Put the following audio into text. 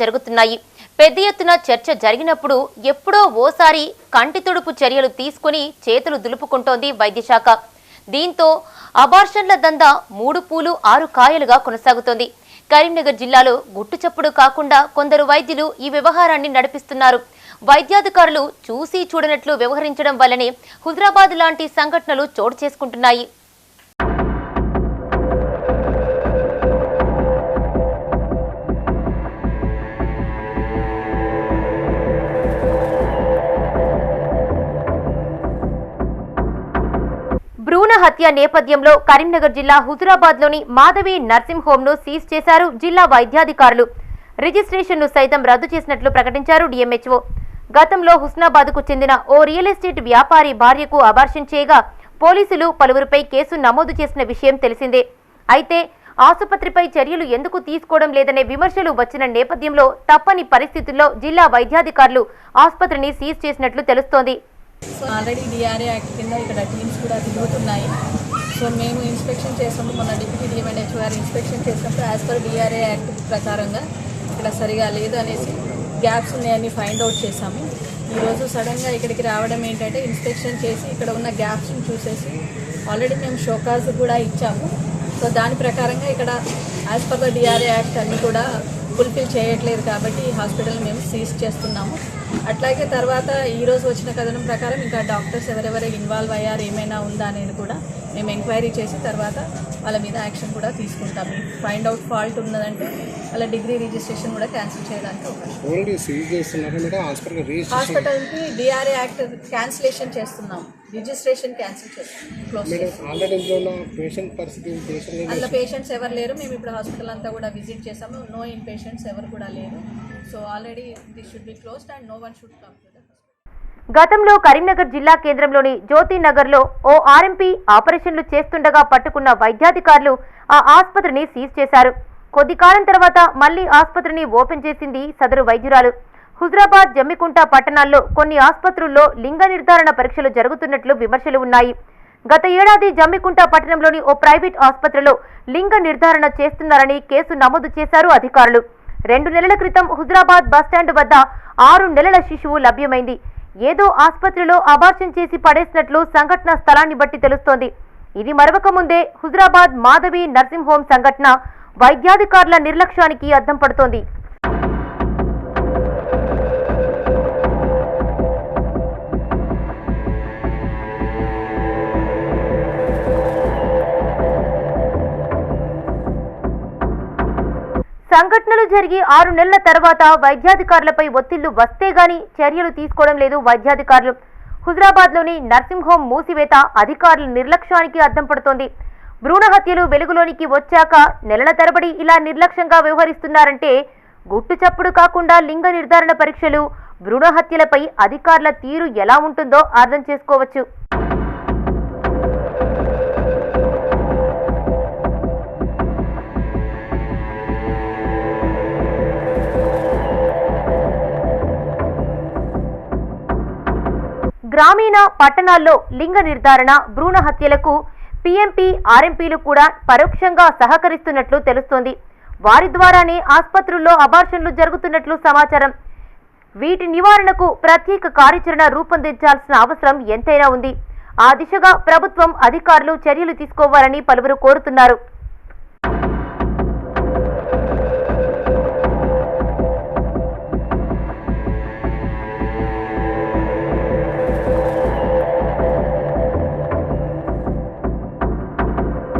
జరుగుతున్నాయి. పెద్ద ఎత్తున చర్చ జరిగినప్పుడు ఎప్పుడో ఓసారి కంటి తుడుపు చర్యలు తీసుకుని చేతులు దులుపుకుంటోంది వైద్యశాఖ. దీంతో అబార్షన్ల దందా మూడు పూలు ఆరు కాయలుగా కొనసాగుతోంది. కరీంనగర్ జిల్లాలో గుట్టుచప్పుడు కాకుండా కొందరు వైద్యులు ఈ వ్యవహారాన్ని నడిపిస్తున్నారు. వైద్యాధికారులు చూసి చూడనట్లు వ్యవహరించడం వల్లనే హుజరాబాద్ లాంటి సంఘటనలు చోటు చేసుకుంటున్నాయి. భ్రూణ హత్య నేపథ్యంలో కరీంనగర్ జిల్లా హుజురాబాద్లోని మాధవి నర్సింగ్ హోంను సీజ్ చేశారు జిల్లా వైద్యాధికారులు. రిజిస్ట్రేషన్ను సైతం రద్దు చేసినట్లు ప్రకటించారు డిఎంహెచ్ఓ. గతంలో హుస్నాబాద్కు చెందిన ఓ రియల్ ఎస్టేట్ వ్యాపారి భార్యకు అబార్షన్ చేయగా పోలీసులు పలువురిపై కేసు నమోదు చేసిన విషయం తెలిసిందే. అయితే ఆసుపత్రిపై చర్యలు ఎందుకు తీసుకోవడం లేదనే విమర్శలు వచ్చిన నేపథ్యంలో తప్పని పరిస్థితుల్లో జిల్లా వైద్యాధికారులు ఆసుపత్రిని సీజ్ చేసినట్లు తెలుస్తోంది. సో ఆల్రెడీ డిఆర్ఏ యాక్ట్ కింద ఇక్కడ టీమ్స్ కూడా తిరుగుతున్నాయి. సో మేము ఇన్స్పెక్షన్ చేసినప్పుడు మన డిప్యూటీ డిఎంఎన్హెచ్ గారు ఇన్స్పెక్షన్ చేసినప్పుడు యాజ్ పర్ డిఆర్ఏ యాక్ట్ ప్రకారంగా ఇక్కడ సరిగా లేదు అనేసి గ్యాప్స్ ఉన్నాయని ఫైండ్ అవుట్ చేశాము. ఈరోజు సడన్గా ఇక్కడికి రావడం ఏంటంటే ఇన్స్పెక్షన్ చేసి ఇక్కడ ఉన్న గ్యాప్స్ని చూసేసి ఆల్రెడీ మేము షోకాజ్ కూడా ఇచ్చాము. సో దాని ప్రకారంగా ఇక్కడ as per the DRA act అన్నీ కూడా ఫుల్ఫిల్ చేయట్లేదు కాబట్టి ఈ హాస్పిటల్ మేము సీజ్ చేస్తున్నాము. అట్లాగే తర్వాత ఈ రోజు వచ్చిన కథనం ప్రకారం ఇంకా డాక్టర్స్ ఎవరెవరు ఇన్వాల్వ్ అయ్యారు ఏమైనా ఉందా అనేది కూడా మేము ఎంక్వైరీ చేసి తర్వాత వాళ్ళ మీద యాక్షన్ కూడా తీసుకుంటాం ఫైండ్ అవుట్ ఫాల్ట్ ఉన్నదంటే వాళ్ళ డిగ్రీ రిజిస్ట్రేషన్ కూడా క్యాన్సిల్ చేయడానికి అవకాశం హాస్పిటల్కి డిఆర్ఏ యాక్ట్ క్యాన్సిలేషన్ చేస్తున్నాం రిజిస్ట్రేషన్ క్యాన్సిల్ చేస్తాం క్లోజ్ అందులో పేషెంట్స్ ఎవరు లేరు మేము ఇప్పుడు హాస్పిటల్ అంతా కూడా విజిట్ చేసాము నో ఇన్ పేషెంట్స్ ఎవరు కూడా లేరు. So already this should be closed and no one should come to the గతంలో కరీంనగర్ జిల్లా కేంద్రంలోని జ్యోతి నగర్లో ఓ ఆర్ఎంపీ ఆపరేషన్లు చేస్తుండగా పట్టుకున్న వైద్యాధికారులు ఆ ఆసుపత్రిని సీజ్ చేశారు. కొద్ది కాలం తర్వాత మళ్ళీ ఆసుపత్రిని ఓపెన్ చేసింది సదరు వైద్యురాలు. హుజరాబాద్ జమ్మికుంట పట్టణాల్లో కొన్ని ఆసుపత్రుల్లో లింగ నిర్ధారణ పరీక్షలు జరుగుతున్నట్లు విమర్శలు ఉన్నాయి. గత ఏడాది జమ్మికుంట పట్టణంలోని ఓ ప్రైవేట్ ఆసుపత్రిలో లింగ నిర్ధారణ చేస్తున్నారని కేసు నమోదు చేశారు అధికారులు. రెండు నెలల క్రితం హుజరాబాద్ బస్టాండ్ వద్ద ఆరు నెలల శిశువు లభ్యమైంది. ఏదో ఆసుపత్రిలో అబార్షన్ చేసి పడేసినట్లు సంఘటన స్థలాన్ని బట్టి తెలుస్తోంది. ఇది మరవక ముందే హుజరాబాద్ మాధవి నర్సింగ్ హోం సంఘటన వైద్యాధికారుల నిర్లక్ష్యానికి అద్దం పడుతోంది. సంఘటనలు జరిగి ఆరు నెలల తర్వాత వైద్యాధికారులపై ఒత్తిళ్ళు వస్తే గాని చర్యలు తీసుకోవడం లేదు వైద్యాధికారులు. హుజరాబాద్లోని నర్సింగ్ హోం మూసివేత అధికారుల నిర్లక్ష్యానికి అద్దం పడుతోంది. భ్రూణ హత్యలు వెలుగులోనికి వచ్చాక నెలల తరబడి ఇలా నిర్లక్ష్యంగా వ్యవహరిస్తున్నారంటే గుట్టు చప్పుడు కాకుండా లింగ నిర్ధారణ పరీక్షలు భ్రూణ హత్యలపై అధికారుల తీరు ఎలా ఉంటుందో అర్థం చేసుకోవచ్చు. గ్రామీణ పట్టణాల్లో లింగ నిర్ధారణ భ్రూణ హత్యలకు పీఎంపీ ఆర్ఎంపీలు కూడా పరోక్షంగా సహకరిస్తున్నట్లు తెలుస్తోంది. వారి ద్వారానే ఆసుపత్రుల్లో అబార్షన్లు జరుగుతున్నట్లు సమాచారం. వీటి నివారణకు ప్రత్యేక కార్యాచరణ రూపొందించాల్సిన అవసరం ఎంతైనా ఉంది. ఆ దిశగా ప్రభుత్వం అధికారులు చర్యలు తీసుకోవాలని పలువురు కోరుతున్నారు.